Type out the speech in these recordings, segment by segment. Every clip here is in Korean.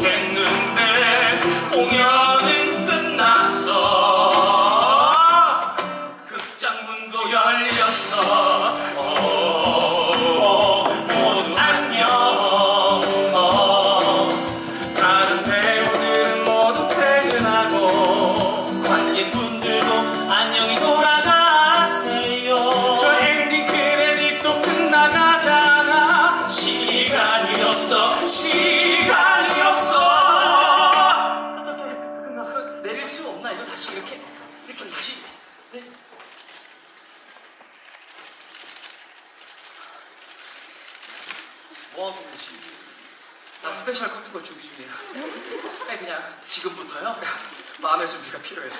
됐는데 공연은 끝났어 극장 문도 열렸어 어, 모두 안녕 어, 다른 배우들은 모두 퇴근하고 관객분 뭐 하고 계시 나 스페셜 커트걸 준비 중이야. 아니 그냥 지금부터요? 마음의 준비가 필요해.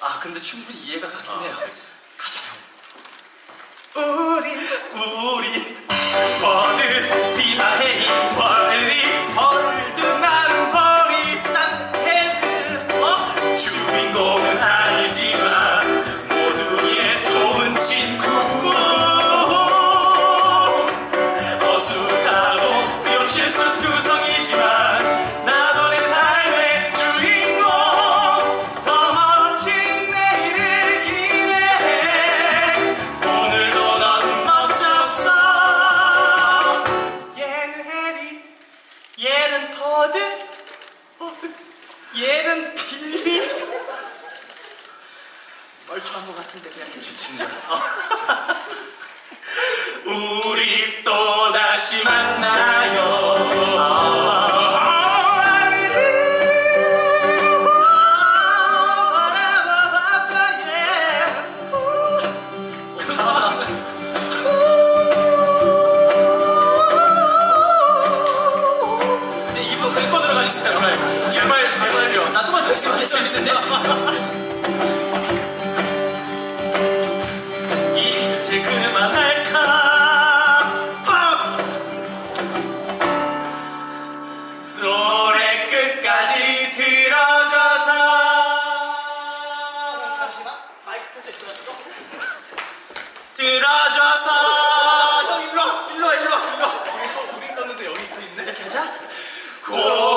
아 근데 충분히 이해가 가긴 아, 해요 가자요 우리 우리 얘는 버드 얘는 빌리. 멀쩡한 것 같은데 그냥. 진짜 우리 또 다시 만나 이제 그만할까 빵! 노래 끝까지 들어줘서 잠시만 마이크 켜져 있어가지고 들어줘서 형 일로 와 일로 와 일로 와 일로 와 우리 껐는데 여기 있네 이렇게 하자 고마워